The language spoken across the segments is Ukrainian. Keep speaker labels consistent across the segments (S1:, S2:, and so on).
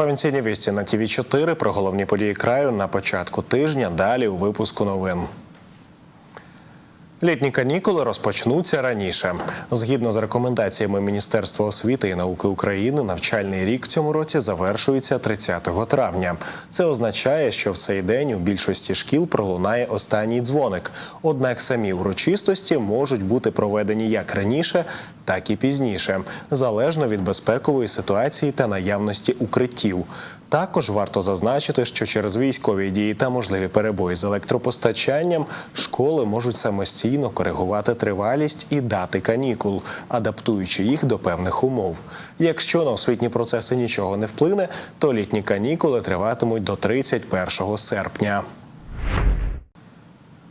S1: Провінційні вісті на ТВ 4 про головні події краю на початку тижня. Далі у випуску новин. Літні канікули розпочнуться раніше. Згідно з рекомендаціями Міністерства освіти і науки України, навчальний рік в цьому році завершується 30 травня. Це означає, що в цей день у більшості шкіл пролунає останній дзвоник. Однак самі урочистості можуть бути проведені як раніше, так і пізніше, залежно від безпекової ситуації та наявності укриттів. Також варто зазначити, що через військові дії та можливі перебої з електропостачанням школи можуть самостійно коригувати тривалість і дати канікул, адаптуючи їх до певних умов. Якщо на освітні процеси нічого не вплине, то літні канікули триватимуть до 31 серпня.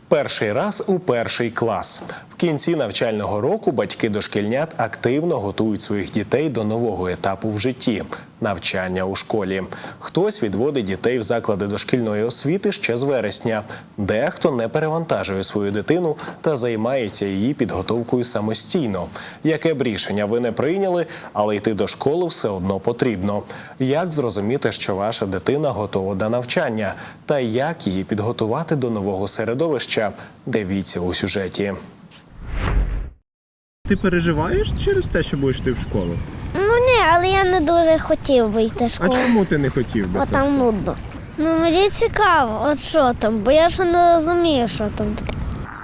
S1: Перший раз у перший клас. В кінці навчального року батьки дошкільнят активно готують своїх дітей до нового етапу в житті навчання у школі. Хтось відводить дітей в заклади дошкільної освіти ще з вересня. Дехто не перевантажує свою дитину та займається її підготовкою самостійно. Яке б рішення ви не прийняли, але йти до школи все одно потрібно. Як зрозуміти, що ваша дитина готова до навчання, та як її підготувати до нового середовища? Дивіться у сюжеті.
S2: Ти переживаєш через те, що будеш йти в школу?
S3: Але я не дуже хотів би йти в
S2: А чому ти не хотів би?
S3: Бо там нудно. Ну мені цікаво, от що там, бо я ще не розумію, що там таке.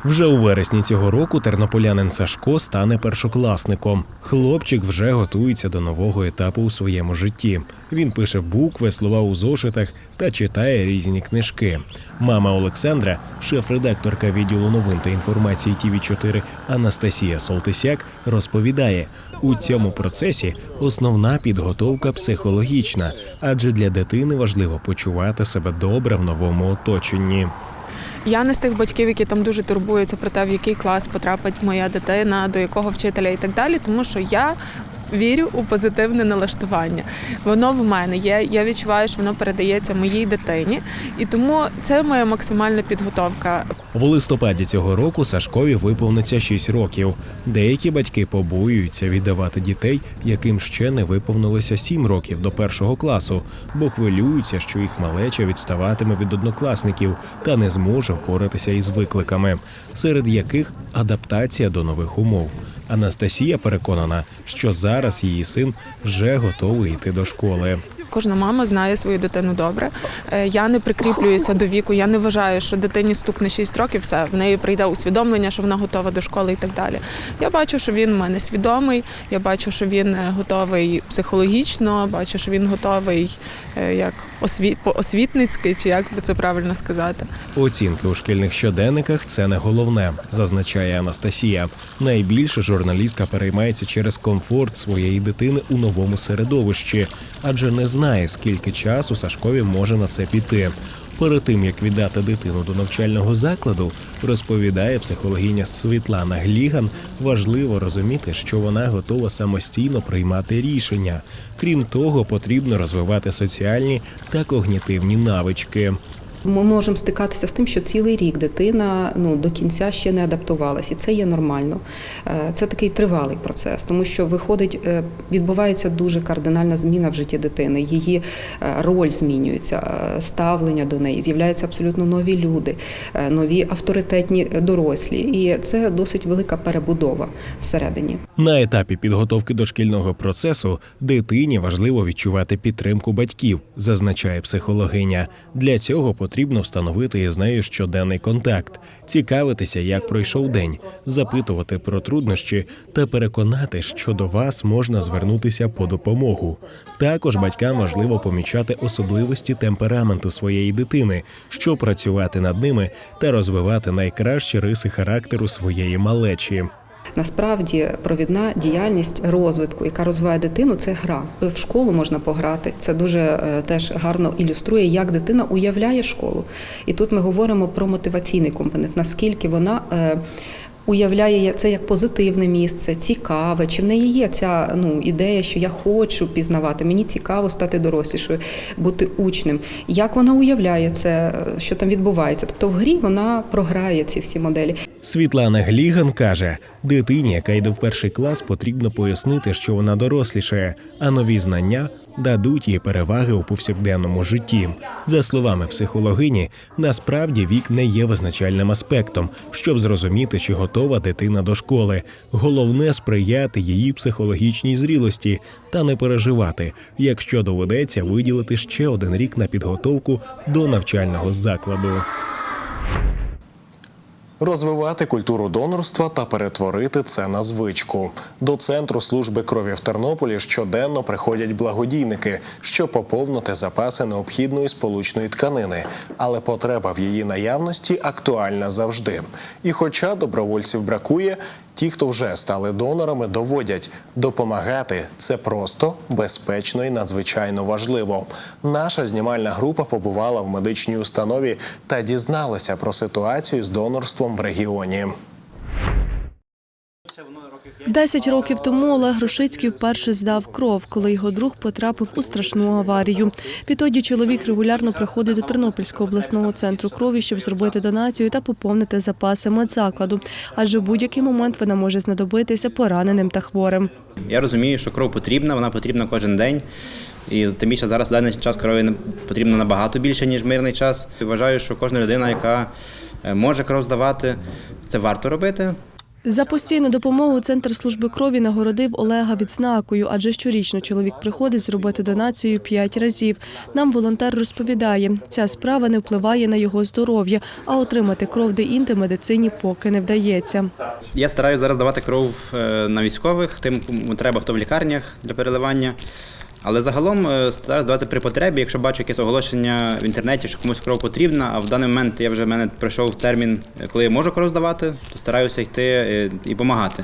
S1: Вже у вересні цього року тернополянин Сашко стане першокласником. Хлопчик вже готується до нового етапу у своєму житті. Він пише букви, слова у зошитах та читає різні книжки. Мама Олександра, шеф-редакторка відділу новин та інформації тв 4 Анастасія Солтисяк, розповідає: у цьому процесі основна підготовка психологічна, адже для дитини важливо почувати себе добре в новому оточенні.
S4: Я не з тих батьків, які там дуже турбуються про те, в який клас потрапить моя дитина, до якого вчителя і так далі, тому що я. Вірю у позитивне налаштування. Воно в мене є. Я відчуваю, що воно передається моїй дитині, і тому це моя максимальна підготовка.
S1: В листопаді цього року Сашкові виповниться 6 років. Деякі батьки побоюються віддавати дітей, яким ще не виповнилося 7 років до першого класу, бо хвилюються, що їх малеча відставатиме від однокласників та не зможе впоратися із викликами, серед яких адаптація до нових умов. Анастасія переконана, що зараз її син вже готовий йти до школи.
S4: Кожна мама знає свою дитину добре. Е, Я не прикріплююся до віку. Я не вважаю, що дитині стукне 6 років, все в неї прийде усвідомлення, що вона готова до школи і так далі. Я бачу, що він в мене свідомий. Я бачу, що він е, готовий психологічно, бачу, що він готовий е, як освіт по-освітницьки, чи як би це правильно сказати.
S1: Оцінки у шкільних щоденниках це не головне, зазначає Анастасія. Найбільше журналістка переймається через комфорт своєї дитини у новому середовищі, адже не знає, скільки часу Сашкові може на це піти. Перед тим як віддати дитину до навчального закладу, розповідає психологиня Світлана Гліган, важливо розуміти, що вона готова самостійно приймати рішення. Крім того, потрібно розвивати соціальні та когнітивні навички.
S5: Ми можемо стикатися з тим, що цілий рік дитина ну до кінця ще не адаптувалась, і це є нормально. Е, Це такий тривалий процес, тому що виходить, е, відбувається дуже кардинальна зміна в житті дитини. Її е, роль змінюється, ставлення до неї, з'являються абсолютно нові люди, нові авторитетні дорослі, і це досить велика перебудова всередині.
S1: На етапі підготовки до шкільного процесу дитині важливо відчувати підтримку батьків, зазначає психологиня. Для цього потрібно встановити із нею щоденний контакт, цікавитися, як пройшов день, запитувати про труднощі та переконати, що до вас можна звернутися по допомогу. Також батькам важливо помічати особливості темпераменту своєї дитини, щоб працювати над ними та розвивати найкращі риси характеру своєї малечі.
S5: Насправді провідна діяльність розвитку, яка розвиває дитину, це гра. В школу можна пограти. Це дуже е, теж гарно ілюструє, як дитина уявляє школу. І тут ми говоримо про мотиваційний компонент, наскільки вона. Уявляє це як позитивне місце, цікаве. Чи в неї є ця ну ідея, що я хочу пізнавати, мені цікаво стати дорослішою, бути учнем. Як вона уявляє це, що там відбувається? Тобто в грі вона програє ці всі моделі.
S1: Світлана Гліган каже: дитині, яка йде в перший клас, потрібно пояснити, що вона дорослішає, а нові знання
S6: дадуть їй переваги у повсякденному житті. За словами психологині, насправді вік не є визначальним аспектом, щоб зрозуміти, чи готова дитина до школи. Головне сприяти її психологічній зрілості та не переживати, якщо доведеться виділити ще один рік на підготовку до навчального закладу.
S1: Розвивати культуру донорства та перетворити це на звичку. До центру служби крові в Тернополі щоденно приходять благодійники, щоб поповнити запаси необхідної сполучної тканини. Але потреба в її наявності актуальна завжди. І хоча добровольців бракує, ті, хто вже стали донорами, доводять допомагати це просто, безпечно і надзвичайно важливо. Наша знімальна група побувала в медичній установі та дізналася про ситуацію з донорством в регіоні.
S7: Десять років тому Олег Рушицький вперше здав кров, коли його друг потрапив у страшну аварію. Відтоді чоловік регулярно приходить до Тернопільського обласного центру крові, щоб зробити донацію та поповнити запаси медзакладу, адже в будь-який момент вона може знадобитися пораненим та хворим.
S8: Я розумію, що кров потрібна, вона потрібна кожен день. І тим більше зараз в даний час крові потрібно набагато більше, ніж мирний час. Вважаю, що кожна людина, яка може кров здавати, це варто робити.
S7: За постійну допомогу центр служби крові нагородив Олега відзнакою, адже щорічно чоловік приходить зробити донацію п'ять разів. Нам волонтер розповідає, ця справа не впливає на його здоров'я, а отримати кров де-інде медицині поки не вдається.
S8: Я стараюся зараз давати кров е, на військових, тим, кому треба, хто в лікарнях для переливання. Але загалом е, давати при потребі, якщо бачу якесь оголошення в інтернеті, що комусь кров потрібна, а в даний момент я вже в мене пройшов термін, е, коли я можу кров здавати, то стараюся йти е, і допомагати.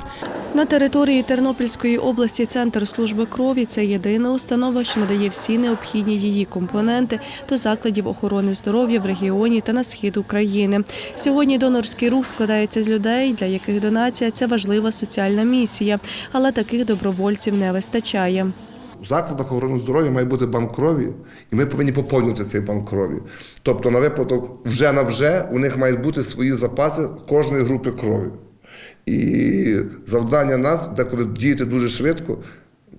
S7: На території Тернопільської області центр служби крові це єдина установа, що надає всі необхідні її компоненти до закладів охорони здоров'я в регіоні та на схід України. Сьогодні донорський рух складається з людей, для яких донація це важлива соціальна місія, але таких добровольців не вистачає.
S9: У закладах охорони здоров'я має бути банк крові, і ми повинні поповнювати цей банк крові. Тобто, на випадок вже на вже у них мають бути свої запаси кожної групи крові. І завдання нас деколи діяти дуже швидко,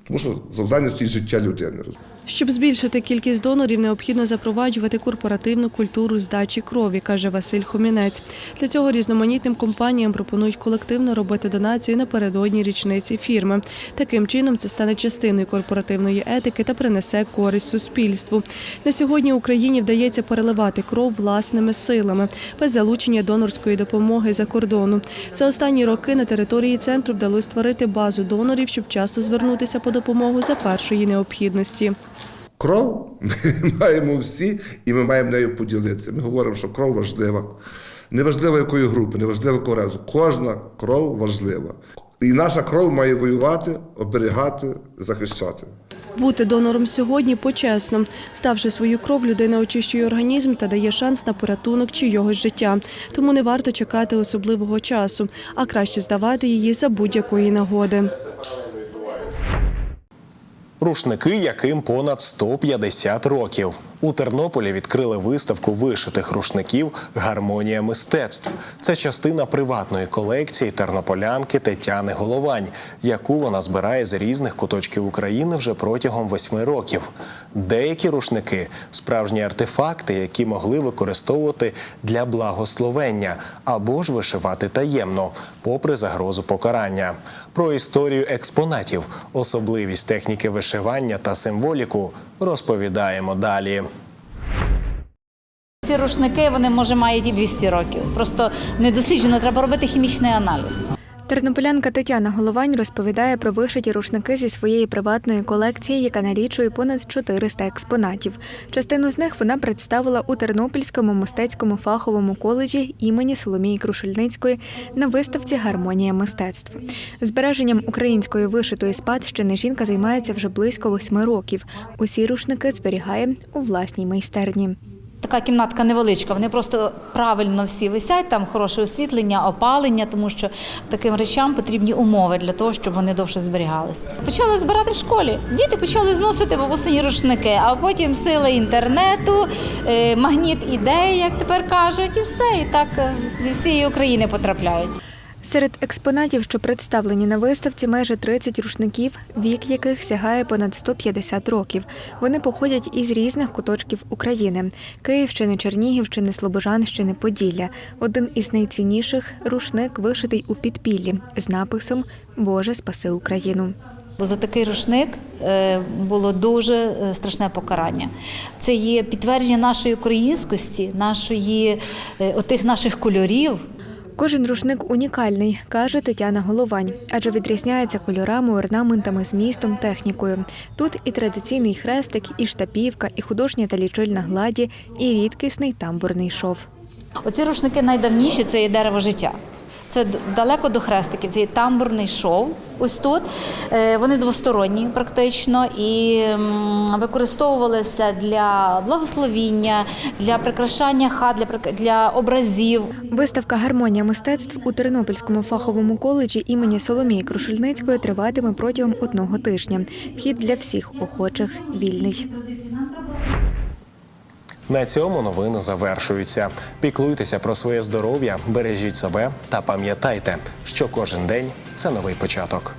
S9: тому що завдання стоїть життя людини.
S7: Щоб збільшити кількість донорів, необхідно запроваджувати корпоративну культуру здачі крові, каже Василь Хомінець. Для цього різноманітним компаніям пропонують колективно робити донацію напередодні річниці фірми. Таким чином це стане частиною корпоративної етики та принесе користь суспільству. На сьогодні Україні вдається переливати кров власними силами без залучення донорської допомоги за кордону. За останні роки на території центру вдалося створити базу донорів, щоб часто звернутися по допомогу за першої необхідності.
S9: Кров ми маємо всі, і ми маємо нею поділитися. Ми говоримо, що кров важлива. Неважливо якої групи, неважливо якого разу. Кожна кров важлива. І наша кров має воювати, оберігати, захищати.
S7: Бути донором сьогодні почесно. Ставши свою кров, людина очищує організм та дає шанс на порятунок чийогось життя. Тому не варто чекати особливого часу, а краще здавати її за будь-якої нагоди.
S1: Рушники, яким понад 150 років. У Тернополі відкрили виставку вишитих рушників Гармонія мистецтв. Це частина приватної колекції тернополянки Тетяни Головань, яку вона збирає з різних куточків України вже протягом восьми років. Деякі рушники справжні артефакти, які могли використовувати для благословення або ж вишивати таємно, попри загрозу покарання. Про історію експонатів, особливість техніки вишивання та символіку розповідаємо далі.
S10: Ці рушники вони може мають і 200 років. Просто недосліджено треба робити хімічний аналіз.
S11: Тернополянка Тетяна Головань розповідає про вишиті рушники зі своєї приватної колекції, яка налічує понад 400 експонатів. Частину з них вона представила у Тернопільському мистецькому фаховому коледжі імені Соломії Крушельницької на виставці Гармонія мистецтв. Збереженням української вишитої спадщини жінка займається вже близько восьми років. Усі рушники зберігає у власній майстерні.
S10: Така кімнатка невеличка, вони просто правильно всі висять, там хороше освітлення, опалення, тому що таким речам потрібні умови для того, щоб вони довше зберігалися. Почали збирати в школі. Діти почали зносити бабусині рушники, а потім сили інтернету, е, магніт ідей, як тепер кажуть, і все. І так е, зі всієї України потрапляють.
S11: Серед експонатів, що представлені на виставці, майже 30 рушників, вік яких сягає понад 150 років. Вони походять із різних куточків України: Київщини, Чернігівщини, Слобожанщини, Поділля. Один із найцінніших рушник вишитий у підпіллі з написом Боже спаси Україну.
S10: Бо за такий рушник е, було дуже е, страшне покарання. Це є підтвердження нашої українськості, нашої е, отих наших кольорів.
S11: Кожен рушник унікальний, каже Тетяна Головань, адже відрізняється кольорами, орнаментами, змістом, технікою. Тут і традиційний хрестик, і штапівка, і художня та лічильна гладі, і рідкісний тамбурний шов.
S10: Оці рушники найдавніші це є дерево життя. Це далеко до хрестиків. Це є тамбурний шов. Ось тут Е, вони двосторонні, практично, і використовувалися для благословіння, для прикрашання хат, для для образів.
S11: Виставка Гармонія мистецтв у Тернопільському фаховому коледжі імені Соломії Крушельницької триватиме протягом одного тижня. Вхід для всіх охочих вільний.
S1: На цьому новини завершуються. Піклуйтеся про своє здоров'я, бережіть себе та пам'ятайте, що кожен день це новий початок.